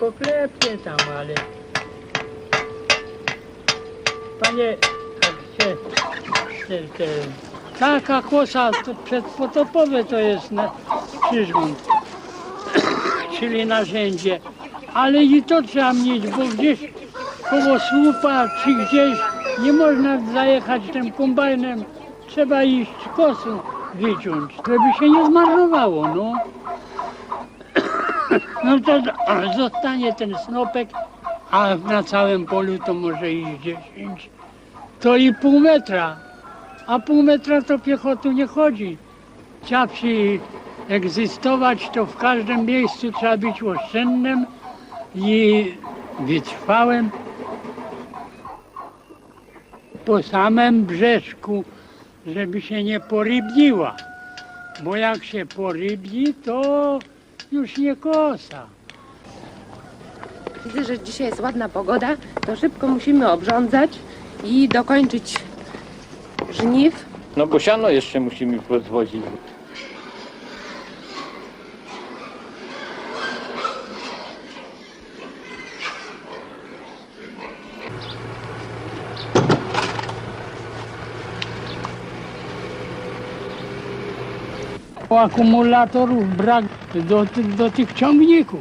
poklepnie tam, ale... Panie, jak się... Te, te, taka kosa to przedpotopowe to jest na Krzyżmund, czyli narzędzie. Ale i to trzeba mieć, bo gdzieś koło słupa czy gdzieś nie można zajechać tym kombajnem. Trzeba iść kosu wyciąć, żeby się nie zmarnowało, no. No to zostanie ten snopek, a na całym polu to może iść 10. To i pół metra. A pół metra to piechotu nie chodzi. Przy egzystować, to w każdym miejscu trzeba być oszczędnym i wytrwałym. Po samym brzeszku, żeby się nie porybniła. Bo jak się porybni, to już nie kosa. Widzę, że dzisiaj jest ładna pogoda, to szybko musimy obrządzać i dokończyć żniw. No bo siano jeszcze musimy podwozić. Akumulatorów brak do, do tych ciągników.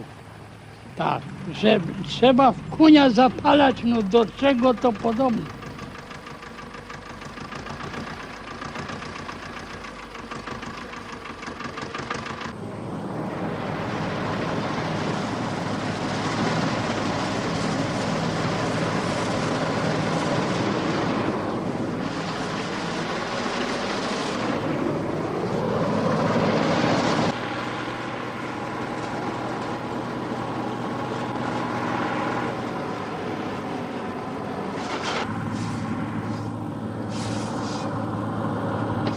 Tak, że trzeba w kunia zapalać, no do czego to podobne.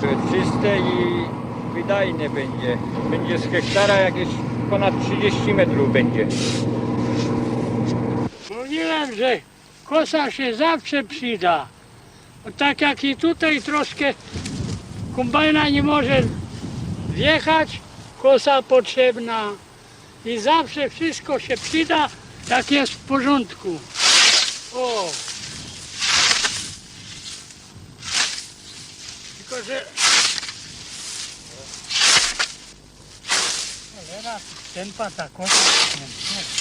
Czyste i wydajne będzie. Będzie z hektara jakieś ponad 30 metrów będzie. Mówiłem, że kosa się zawsze przyda. Tak jak i tutaj troszkę kombajna nie może wjechać, kosa potrzebna. I zawsze wszystko się przyda, jak jest w porządku. Że... Cholera, nie, nie.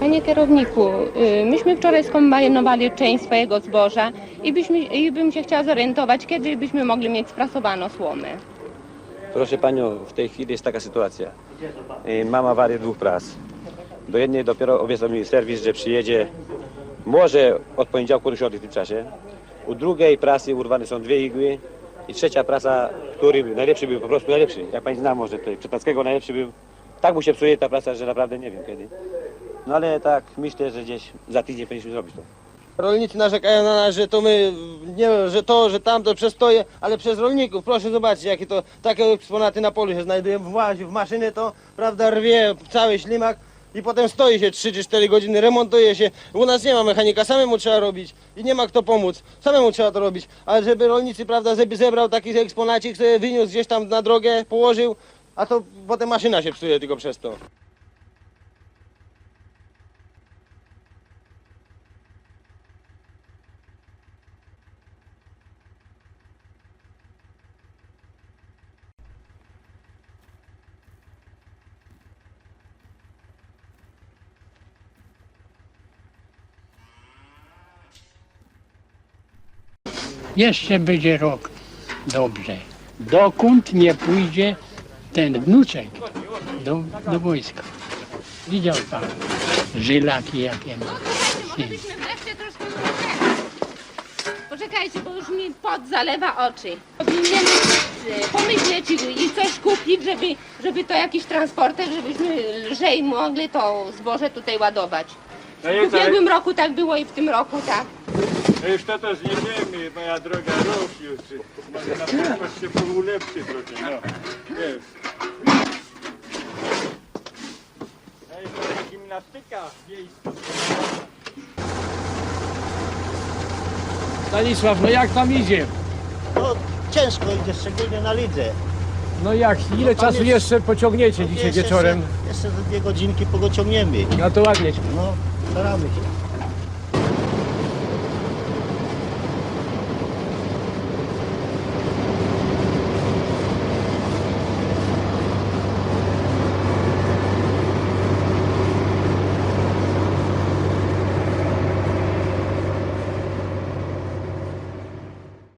Panie kierowniku, y, myśmy wczoraj skombajnowali część swojego zboża i, byśmy, i bym się chciała zorientować, kiedy byśmy mogli mieć sprasowano słomę. Proszę panią, w tej chwili jest taka sytuacja. Y, Mam awarię dwóch pras. Do jednej dopiero obiecał mi serwis, że przyjedzie może od poniedziałku do środy w tym czasie. U drugiej prasy urwane są dwie igły i trzecia prasa, który najlepszy był, po prostu najlepszy. Jak pani zna może tutaj, Przetackiego najlepszy był. Tak mu się psuje ta prasa, że naprawdę nie wiem kiedy. No ale tak, myślę, że gdzieś za tydzień powinniśmy zrobić to. Rolnicy narzekają na nas, że to my, nie, że to, że tamto przestoje, ale przez rolników. Proszę zobaczyć, jakie to takie eksponaty na polu się znajdują. Włazi w maszyny to, prawda, rwie cały ślimak i potem stoi się 3 czy 4 godziny, remontuje się. U nas nie ma mechanika, samemu trzeba robić i nie ma kto pomóc. Samemu trzeba to robić. Ale żeby rolnicy, prawda, żeby zebrał taki eksponacik, sobie wyniósł gdzieś tam na drogę, położył, a to potem maszyna się psuje tylko przez to. Jeszcze będzie rok dobrze. Dokąd nie pójdzie ten wnuczek do, do wojska. Widział pan żylaki jakie ma. syn. wreszcie troszkę Poczekajcie, bo już mi pot zalewa oczy. Powinienem pomyśleć i- coś kupić, żeby, żeby to jakiś transporter, żebyśmy lżej mogli to zboże tutaj ładować. No W ubiegłym roku tak było i w tym roku tak. No już to to zniesiemy, moja droga rok już. Może na prędkość się ulepszy trochę, no. Wiesz. To jest taka gimnastyka wiejska. Stanisław, no jak tam idzie? No ciężko idzie, szczególnie na lidze. No jak, ile pan czasu jest- jeszcze pociągniecie dzisiaj Jeszcze- wieczorem? Jeszcze, jeszcze za dwie godzinki pogociągniemy. No to ładnie. No, staramy się.